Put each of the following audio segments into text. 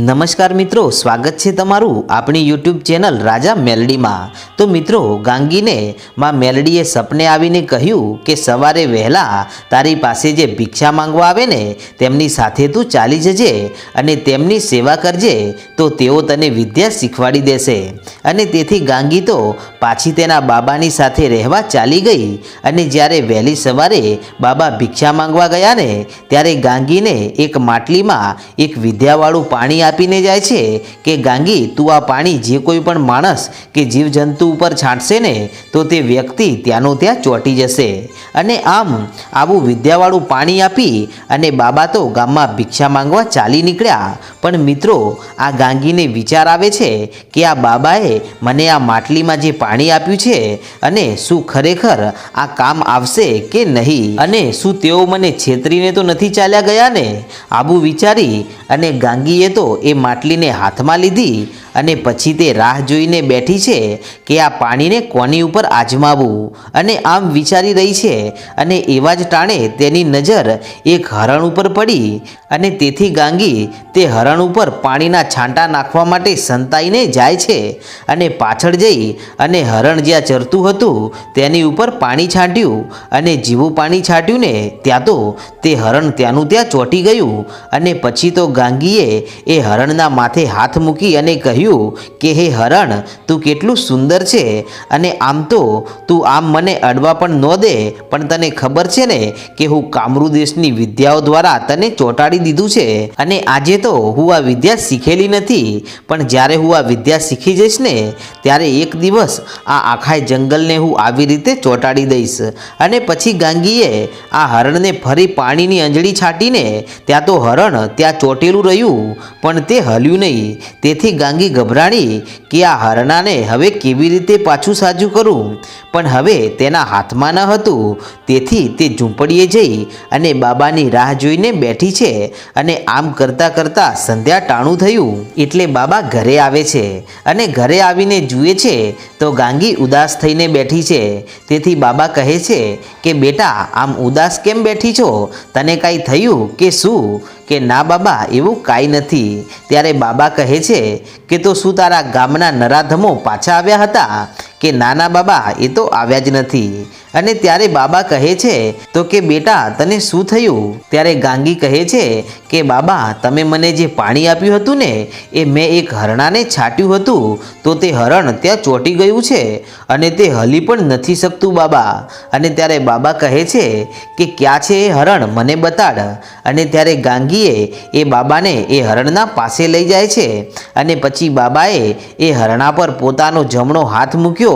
નમસ્કાર મિત્રો, સ્વાગત છે તમારું આપણી યુટ્યુબ ચેનલ રાજા મેલડીમાં. તો મિત્રો, ગાંગીને માં મેલડીએ સપને આવીને કહ્યું કે સવારે વહેલા તારી પાસે જે ભિક્ષા માંગવા આવે ને, તેમની સાથે તું ચાલી જજે અને તેમની સેવા કરજે, તો તેઓ તને વિદ્યા શીખવાડી દેશે. અને તેથી ગાંગી તો પાછી તેના બાબાની સાથે રહેવા ચાલી ગઈ અને જ્યારે વહેલી સવારે બાબા ભિક્ષા માંગવા ગયા ને, ત્યારે ગાંગીને એક માટલીમાં એક વિદ્યાવાળું પાણી આપીને જાય છે કે, ગાંગી, તું આ પાણી જે કોઈ પણ માણસ કે જીવજંતુ ઉપર છાંટશે ને, તો તે વ્યક્તિ ત્યાંનો ત્યાં ચોંટી જશે. અને આમ આવું વિદ્યાવાળું પાણી આપી અને બાબા તો ગામમાં ભિક્ષા માંગવા ચાલી નીકળ્યા. પણ મિત્રો, આ ગાંગીને વિચાર આવે છે કે આ બાબાએ મને આ માટલીમાં જે પાણી આપ્યું છે અને શું ખરેખર આ કામ આવશે કે નહીં? અને શું તેઓ મને છેતરીને તો નથી ચાલ્યા ગયા ને? આવું વિચારી અને ગાંગીએ તો એ માટલીને હાથમાં લીધી અને પછી તે રાહ જોઈને બેઠી છે કે આ પાણીને કોની ઉપર આજમાવવું? અને આમ વિચારી રહી છે અને એવા જ ટાણે તેની નજર એક હરણ ઉપર પડી અને તેથી ગાંગી તે હરણ ઉપર પાણીના છાંટા નાખવા માટે સંતાઈને જાય છે અને પાછળ જઈ અને હરણ જ્યાં ચરતું હતું તેની ઉપર પાણી છાંટ્યું અને જીવું પાણી છાંટ્યું ને ત્યાં તો તે હરણ ત્યાંનું ત્યાં ચોંટી ગયું અને પછી તો ગાંગીએ એ હરણના માથે હાથ મૂકી અને કહ્યું કે, હે હરણ, તું કેટલું સુંદર છે અને આમ તો તું આમ મને અડવા પણ ન દે, પણ તને ખબર છે ને કે હું કામરૂ દેશની વિદ્યાઓ દ્વારા તને ચોંટાડી દીધું છે. અને આજે તો હું આ વિદ્યા શીખેલી નથી, પણ જ્યારે હું આ વિદ્યા શીખી જઈશ ને, ત્યારે એક દિવસ આ આખા જંગલને હું આવી રીતે ચોંટાડી દઈશ. અને પછી ગાંગીએ આ હરણને ફરી પાણીની અંજળી છાંટીને, ત્યાં તો હરણ ત્યાં ચોંટેલું રહ્યું, પણ તે હલ્યું નહીં. તેથી ગાંગી ગભરાણી કે આ હરણાને હવે કેવી રીતે પાછું સાજું કરું? પણ હવે તેના હાથમાં ન હતું. તેથી તે ઝૂંપડીએ જઈ અને બાબાની રાહ જોઈને બેઠી છે અને આમ કરતાં કરતાં સંધ્યા ટાણું થયું. એટલે બાબા ઘરે આવે છે અને ઘરે આવીને જુએ છે તો ગાંગી ઉદાસ થઈને બેઠી છે. તેથી બાબા કહે છે કે, બેટા, આમ ઉદાસ કેમ બેઠી છો? તને કાંઈ થયું કે શું? કે ના બાબા, એવું કાંઈ નથી. ત્યારે બાબા કહે છે કે તો શું તારા ગામના નરાધમો પાછા આવ્યા હતા. કે નાના બાબા, એ તો આવ્યા જ નથી. અને ત્યારે બાબા કહે છે, તો કે બેટા, તને શું થયું? ત્યારે ગાંગી કહે છે કે, બાબા, તમે મને જે પાણી આપ્યું હતું ને, એ મેં એક હરણાને છાંટ્યું હતું. તો તે હરણ ત્યાં ચોંટી ગયું છે અને તે હલી પણ નથી શકતું, બાબા. અને ત્યારે બાબા કહે છે કે, ક્યાં છે એ હરણ? મને બતાડ. અને ત્યારે ગાંગીએ એ બાબાને એ હરણના પાસે લઈ જાય છે. અને પછી બાબાએ એ હરણા પર પોતાનો જમણો હાથ મૂક્યો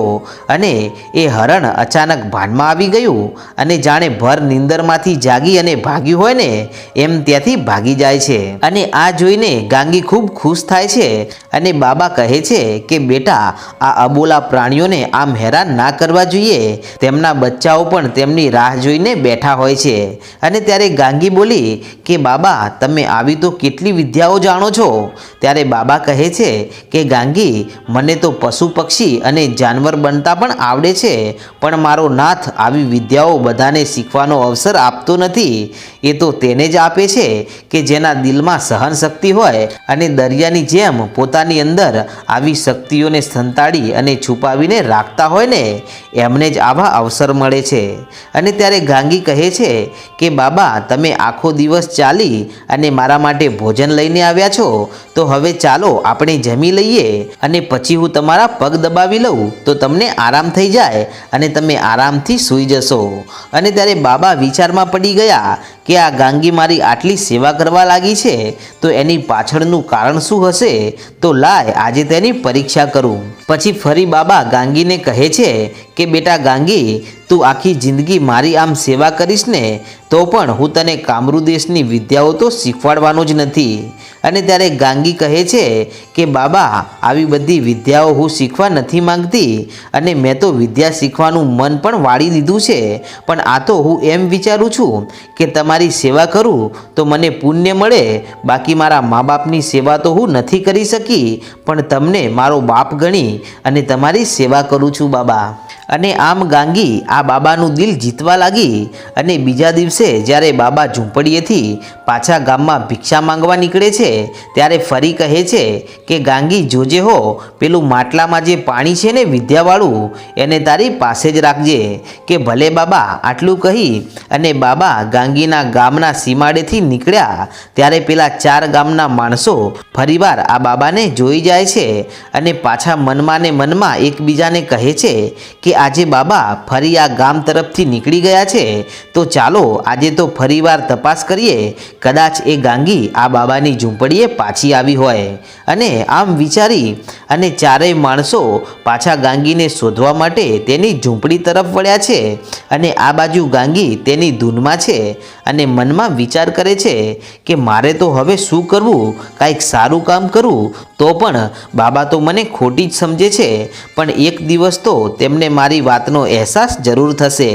અને એ હરણ અચાનક ભાનમાં આવી ગયું અને જાણે ભર નિંદરમાંથી જાગી અને ભાગ્યું હોય ને, એમ ત્યાંથી ભાગી જાય છે. અને આ જોઈને ગાંગી ખૂબ ખુશ થાય છે અને બાબા કહે છે કે, બેટા, આ અબોલા પ્રાણીઓને આમ હેરાન ના કરવા જોઈએ. તેમના બચ્ચાઓ પણ તેમની રાહ જોઈને બેઠા હોય છે. અને ત્યારે ગાંગી બોલી કે, બાબા, તમે આવી તો કેટલી વિદ્યાઓ જાણો છો? ત્યારે બાબા કહે છે કે, ગાંગી, મને તો પશુ પક્ષી અને જાનવર બનતા પણ આવડે છે. પણ મારો નાથ આવી વિદ્યાઓ બધાને શીખવાનો અવસર આપતો નથી. એ તો તેને જ આપે છે કે જેના દિલમાં સહન શક્તિ હોય અને દરિયાની જેમ પોતાની અંદર આવી શક્તિઓને સંતાડી અને છુપાવીને રાખતા હોય ને, એમને જ આવા અવસર મળે છે. અને ત્યારે ગાંગી કહે છે કે, બાબા, તમે આખો દિવસ ચાલી અને મારા માટે ભોજન લઈને આવ્યા છો. તો હવે ચાલો આપણે જમી લઈએ અને પછી હું તમારા પગ દબાવી લઉં. તો તમને આરામ થઈ જાય અને તમે આરામથી સૂઈ જશો. અને ત્યારે બાબા વિચારમાં પડી ગયા કે આ ગાંગી મારી આટલી સેવા કરવા લાગી છે, તો એની પાછળનું કારણ શું હશે? તો લાય, આજે તેની પરીક્ષા કરું. પછી ફરી બાબા ગાંગીને કહે છે કે, બેટા ગાંગી, તું આખી જિંદગી મારી આમ સેવા કરીશ ને, તો પણ હું તને કામરૂ દેશની વિદ્યાઓ તો શીખવાડવાનો જ નથી. અને ત્યારે ગાંગી કહે છે કે, બાબા, આવી બધી વિદ્યાઓ હું શીખવા નથી માંગતી અને મેં તો વિદ્યા શીખવાનું મન પણ વાળી દીધું છે, પણ આ તો હું એમ વિચારું છું કે, તમારી સેવા કરું તો મને પુણ્ય મળે. બાકી મારા મા બાપની સેવા તો હું નથી કરી શકી, પણ તમને મારો બાપ ગણી અને તમારી સેવા કરું છું બાબા. અને આમ ગાંગી આ બાબાનું દિલ જીતવા લાગી અને બીજા દિવસે જ્યારે બાબા ઝૂંપડીએથી પાછા ગામમાં ભિક્ષા માંગવા નીકળે છે, ત્યારે ફરી કહે છે કે, ગાંગી, જોજે હો, પેલું માટલામાં જે પાણી છે ને વિદ્યાવાળું, એને તારી પાસે જ રાખજે, કે ભલે બાબા આટલું કહી અને બાબા ગાંગીના ગામના સીમાડેથી નીકળ્યા, ત્યારે પેલા ચાર ગામના માણસો ફરીવાર આ બાબાને જોઈ જાય છે અને પાછા મનમાં ને મનમાં એકબીજાને કહે છે કે આજે બાબા ફરી આ ગામ તરફથી નીકળી ગયા છે, તો ચાલો આજે તો ફરીવાર તપાસ કરીએ, કદાચ એ ગાંગી આ બાબાની ઝૂંપડીએ પાછી આવી હોય. અને આમ વિચારી અને ચારેય માણસો પાછા ગાંગીને શોધવા માટે તેની ઝૂંપડી તરફ વળ્યા છે અને આ બાજુ ગાંગી તેની ધૂનમાં છે અને મનમાં વિચાર કરે છે કે મારે તો હવે શું કરવું, કાંઈક સારું કામ કરું, તો પણ બાબા તો મને ખોટી જ સમજે છે. પણ એક દિવસ તો તેમને મારી વાતનો અહેસાસ જરૂર થશે.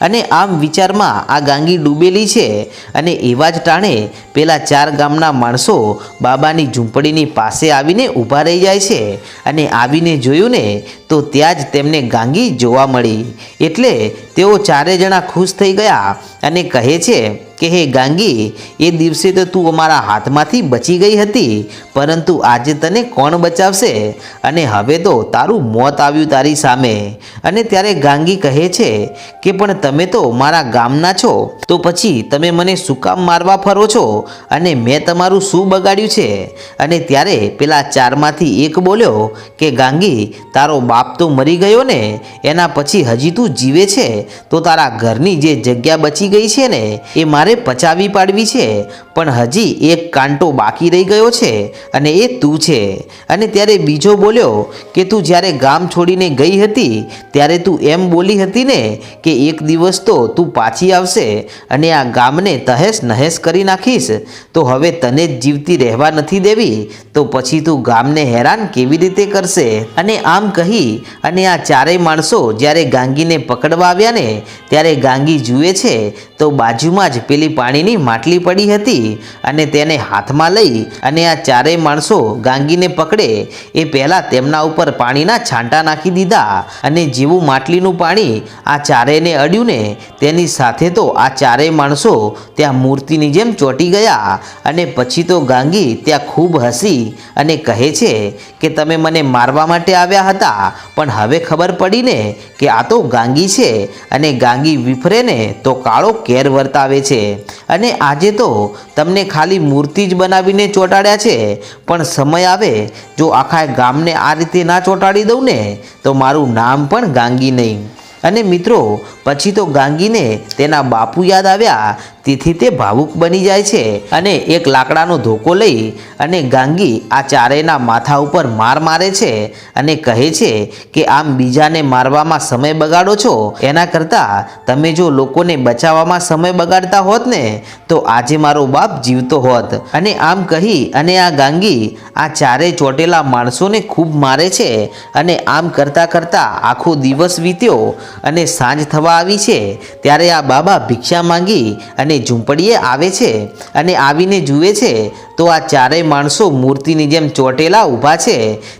અને આમ વિચારમાં આ ગાંગી ડૂબેલી છે અને એવા જ ટાણે પેલા ચાર ગામના માણસો બાબાની ઝૂંપડીની પાસે આવીને ઊભા રહી જાય છે અને આવીને જોયું ને તો ત્યાં જ તેમને ગાંગી જોવા મળી. એટલે તેઓ ચારે જણા ખુશ થઈ ગયા અને કહે છે કે, હે ગાંગી, એ દિવસે તો તું અમારા હાથમાંથી બચી ગઈ હતી, પરંતુ આજે તને કોણ બચાવશે? અને હવે તો તારું મોત આવ્યું તારી સામે. અને ત્યારે ગાંગી કહે છે કે, પણ તમે તો મારા ગામના છો, તો પછી તમે મને શું કામ મારવા ફરો છો? અને મેં તમારું શું બગાડ્યું છે? અને ત્યારે પેલા ચારમાંથી એક બોલ્યો કે, ગાંગી, તારો બાપ તો મરી ગયો ને, એના પછી હજી તું જીવે છે? તો તારા ઘરની જે જગ્યા બચી ગઈ છે ને, એ મારે પચાવી પાડવી છે. પણ હજી એક કાંટો બાકી રહી ગયો છે અને એ તું છે. અને ત્યારે બીજો બોલ્યો કે તું જ્યારે ગામ છોડીને ગઈ હતી, ત્યારે તું એમ બોલી હતી ને કે એક દિવસ તો તું પાછી આવશે અને આ ગામને તહેસ નહેસ કરી નાખીશ. તો હવે તને જ જીવતી રહેવા નથી દેવી, તો પછી તું ગામને હેરાન કેવી રીતે કરશે? અને આમ કહી અને આ ચારેય માણસો જ્યારે ગાંગીને પકડવા આવ્યા ને ત્યારે ગાંગી જુએ છે, તો બાજુમાં જ પેલી પાણીની માટલી પડી હતી અને તેને હાથમાં લઈ અને આ ચારેય માણસો ગાંગીને પકડે. એ પહેલાં તેમના ઉપર પાણીના છાંટા નાખી દીધા અને જેવું માટલીનું પાણી આ ચારેયને અડ્યું ને તેની સાથે તો આ ચારેય માણસો ત્યાં મૂર્તિની જેમ ચોંટી ગયા અને પછી તો ગાંગી ત્યાં ખૂબ હસી અને કહે છે કે તમે મને મારવા માટે આવ્યા હતા, પણ હવે ખબર પડીને કે આ તો ગાંગી છે અને ગાંગી વિફરે ને તો કાળો કેર વર્તાવે છે. અને આજે તો તમને ખાલી મૂર્તિ જ બનાવીને ચોંટાડ્યા છે. પણ સમય આવે, જો આખા ગામને આ રીતે ના ચોંટાડી દઉં ને, તો મારું નામ પણ ગાંગી નહીં. અને મિત્રો, પછી તો ગાંગીને તેના બાપુ યાદ આવ્યા તેથી તે ભાવુક બની જાય છે અને એક લાકડાનો ધોકો લઈ અને ગાંગી આ ચારેયના માથા ઉપર માર મારે છે અને કહે છે કે આમ બીજાને મારવામાં સમય બગાડો છો? એના કરતાં તમે જો લોકોને બચાવવામાં સમય બગાડતા હોત ને, તો આજે મારો બાપ જીવતો હોત. અને આમ કહી અને આ ગાંગી આ ચારેય ચોટેલા માણસોને ખૂબ મારે છે અને આમ કરતાં કરતાં આખો દિવસ વીત્યો અને સાંજ થવા આવી છે, ત્યારે આ બાબા ભિક્ષા માંગી અને ઝૂંપડીએ આવે છે અને આવીને જુએ છે તો આ ચારેય માણસો મૂર્તિની જેમ ચોટેલા ઊભા છે.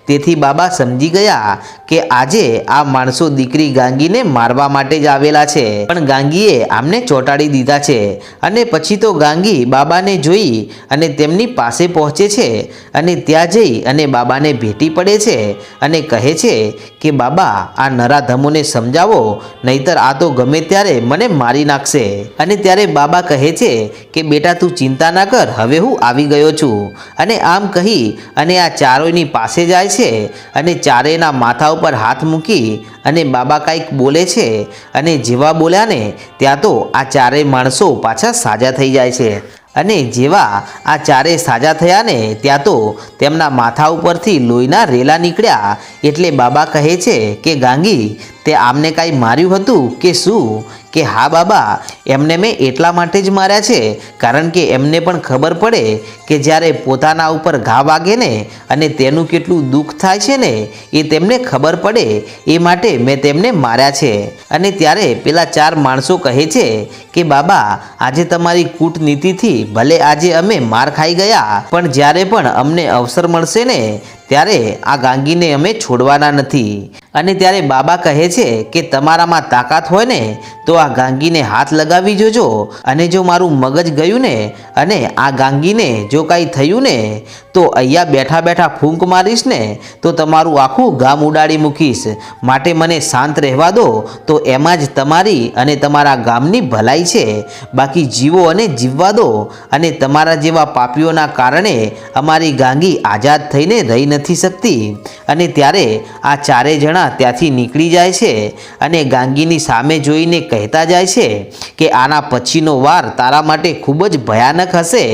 તેથી બાબા સમજી ગયા કે આજે આ માણસો દીકરી ગાંગીને મારવા માટે જ આવેલા છે. પણ ગાંગીએ આમને ચોંટાડી દીધા છે અને પછી તો ગાંગી બાબાને જોઈ અને તેમની પાસે પહોંચે છે અને ત્યાં જઈ અને બાબાને ભેટી પડે છે અને કહે છે કે, બાબા, આ નરાધમોને સમજાવો, નહીતર આ તો ગમે ત્યારે મને મારી નાખશે. અને ત્યારે બાબા કહે છે કે, બેટા, તું ચિંતા ના કર, હવે હું આવી ગયો છું. અને આમ કહી અને આ ચારોયની પાસે જાય છે અને ચારેયના માથા ઉપર હાથ મૂકી અને બાબા કાંઈક બોલે છે અને જેવા બોલ્યા ને ત્યાં તો આ ચારેય માણસો પાછા સાજા થઈ જાય છે. અને જેવા આ ચારે સાજા થયા ને ત્યાં તો તેમના માથા ઉપરથી લોહીના રેલા નીકળ્યા. એટલે બાબા કહે છે કે ગાંગી તે આમને કાંઈ માર્યું હતું કે શું? કે હા બાબા, એમને મેં એટલા માટે જ માર્યા છે, કારણ કે એમને પણ ખબર પડે કે જ્યારે પોતાના ઉપર ઘા વાગે ને અને તેનું કેટલું દુઃખ થાય છે ને, એ તેમને ખબર પડે. એ માટે મેં તેમને માર્યા છે. અને ત્યારે પેલા ચાર માણસો કહે છે કે, બાબા, આજે તમારી કૂટનીતિથી ભલે આજે અમે માર ખાઈ ગયા, પણ જ્યારે પણ અમને અવસર મળશે ને ત્યારે આ ગાંગીને અમે છોડવાના નથી. અને ત્યારે બાબા કહે છે કે તમારામાં તાકાત હોય ને, તો આ ગાંગીને હાથ લગાવી જોજો. અને જો મારું મગજ ગયું ને, અને આ ગાંગીને જો કાંઈ થયું ને તો અહીંયા બેઠા બેઠા ફૂંક મારીશ ને, તો તમારું આખું ગામ ઉડાડી મૂકીશ. માટે મને શાંત રહેવા દો, તો એમાં જ તમારી અને તમારા ગામની ભલાઈ છે. બાકી જીવો અને જીવવા દો, અને તમારા જેવા પાપીઓના કારણે અમારી ગાંગી આઝાદ થઈને રહી નથી શકતી. અને ત્યારે આ ચારે જણા ત્યાંથી નીકળી જાય છે અને ગાંગીની સામે જોઈને કહેતા જાય છે કે આના પછીનો વાર તારા માટે ખૂબ જ ભયાનક હશે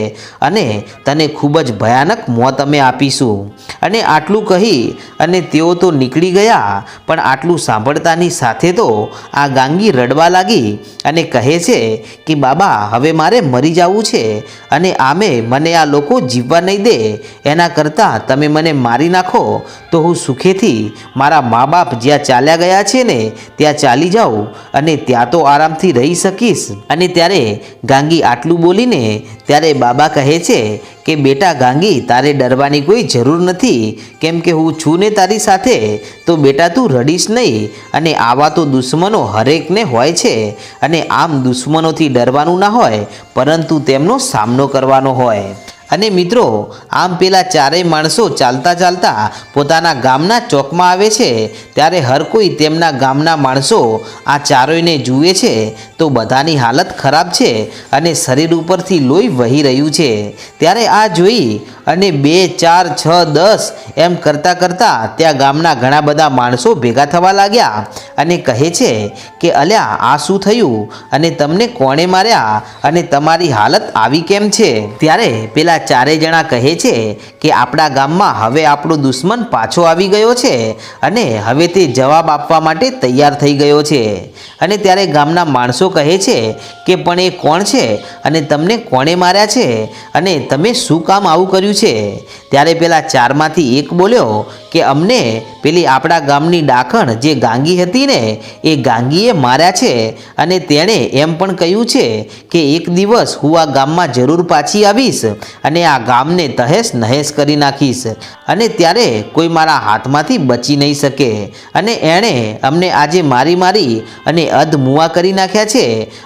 અને તને ખૂબ જ ભયાનક મોત અમે આપીશું. અને આટલું કહી અને તેઓ તો નીકળી ગયા, પણ આટલું સાંભળતાની સાથે તો આ ગાંગી રડવા લાગી અને કહે છે કે, બાબા, હવે મારે મરી જવું છે અને આમે મને આ લોકો જીવવા નહીં દે. એના કરતાં તમે મને મારી નાખો. તો હું સુખેથી મારા મા બાપ જ્યાં ચાલ્યા ગયા છે ને, ત્યાં ચાલી જાઉં અને ત્યાં તો આરામથી રહી શકીશ. અને ત્યારે ગાંગી આટલું બોલીને, ત્યારે બાબા કહે છે કે બેટા ગાંગી, તારે ડરવાની કોઈ જરૂર નથી. કેમ કે હું છું ને તારી સાથે, તો બેટા તું રડીશ નહીં. અને આવા તો દુશ્મનો હરેકને હોય છે. અને આમ દુશ્મનોથી ડરવાનું ના હોય, પરંતુ તેમનો સામનો કરવાનો હોય. અને મિત્રો, આમ પેલા ચારેય માણસો ચાલતા ચાલતા પોતાના ગામના ચોકમાં આવે છે. ત્યારે હર કોઈ તેમના ગામના માણસો આ ચારોયને જુએ છે. તો બધાની હાલત ખરાબ છે અને શરીર ઉપરથી લોહી વહી રહ્યું છે. ત્યારે આ જોઈ અને બે, ચાર, છ, દસ એમ કરતાં કરતાં ત્યાં ગામના ઘણા બધા માણસો ભેગા થવા લાગ્યા અને કહે છે કે, અલ્યા, આ શું થયું? અને તમને કોણે માર્યા? અને તમારી હાલત આવી કેમ છે? ત્યારે પેલા ચારેય જણા કહે છે કે, આપણા ગામમાં હવે આપણો દુશ્મન પાછો આવી ગયો છે અને હવે તે જવાબ આપવા માટે તૈયાર થઈ ગયો છે. અને ત્યારે ગામના માણસો કહે છે કે પણ એ કોણ છે અને તમને કોણે માર્યા છે અને તમે શું કામ આવું કર્યું છે? ત્યારે પેલા ચારમાંથી એક બોલ્યો કે, અમને પેલી આપણા ગામની ડાકણ જે ગાંગી હતી ને, એ ગાંગીએ માર્યા છે અને તેણે એમ પણ કહ્યું છે કે, એક દિવસ હું આ ગામમાં જરૂર પાછી આવીશ અને આ ગામને તહેશ નહેશ કરી નાખીશ અને ત્યારે કોઈ મારા હાથમાંથી બચી નહીં શકે અને એણે અમને આજે મારી મારી અને અધ મુવા કરી નાખ્યા છે.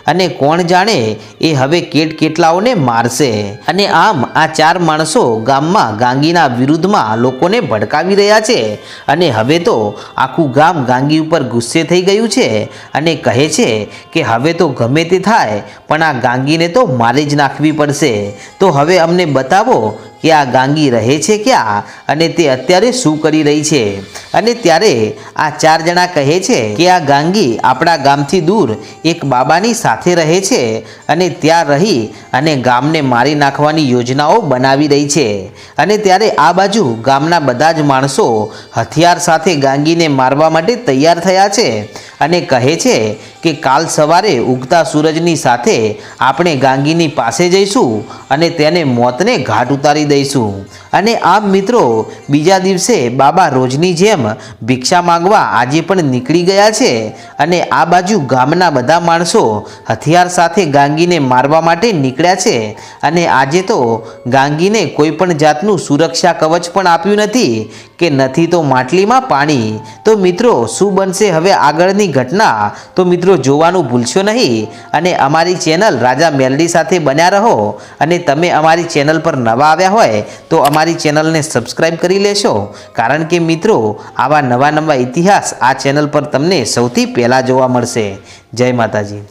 અને કોણ જાણે એ હવે કેટ કેટલાઓને મારશે? અને આમ આ ચાર માણસો ગામમાં ગાંગીના વિરુદ્ધમાં લોકોને ભડકાવી રહ્યા છે. અને હવે તો આખું ગામ ગાંગી ઉપર ગુસ્સે થઈ ગયું છે અને કહે છે કે હવે તો ગમે તે થાય, પણ આ ગાંગીને તો મારી જ નાખવી પડશે. તો હવે અમને બતાવો કે આ ગાંગી રહે છે ક્યાં? અને તે અત્યારે શું કરી રહી છે? અને ત્યારે આ ચાર જણા કહે છે કે આ ગાંગી આપણા ગામથી દૂર એક બાબાની સાથે રહે છે અને ત્યાં રહી અને ગામને મારી નાખવાની યોજનાઓ બનાવી રહી છે. અને ત્યારે આ બાજુ ગામના બધા જ માણસો હથિયાર સાથે ગાંગીને મારવા માટે તૈયાર થયા છે. અને કહે છે કે કાલ સવારે ઉગતા સૂરજની સાથે આપણે ગાંગીની પાસે જઈશું અને તેને મોતને ઘાટ ઉતારી દઈશું. અને આમ મિત્રો, બીજા દિવસે બાબા રોજની જેમ ભિક્ષા માંગવા આજે પણ નીકળી ગયા છે અને આ બાજુ ગામના બધા માણસો હથિયાર સાથે ગાંગીને મારવા માટે નીકળ્યા છે. અને આજે તો ગાંગીને કોઈ પણ જાતનું સુરક્ષા કવચ પણ આપ્યું નથી કે નથી તો માટલીમાં પાણી. તો મિત્રો, શું બનશે હવે આગળની ઘટના? તો મિત્રો, જોવાનું ભૂલશો નહીં. અને અમારી ચેનલ રાજા મેલડી સાથે બન્યા રહો. અને તમે અમારી ચેનલ પર નવા આવ્યા હોય તો અમારી ચેનલને સબસ્ક્રાઈબ કરી લેશો. કારણ કે મિત્રો, આવા નવા નવા ઇતિહાસ આ ચેનલ પર તમને સૌથી પહેલાં જોવા મળશે. જય માતાજી.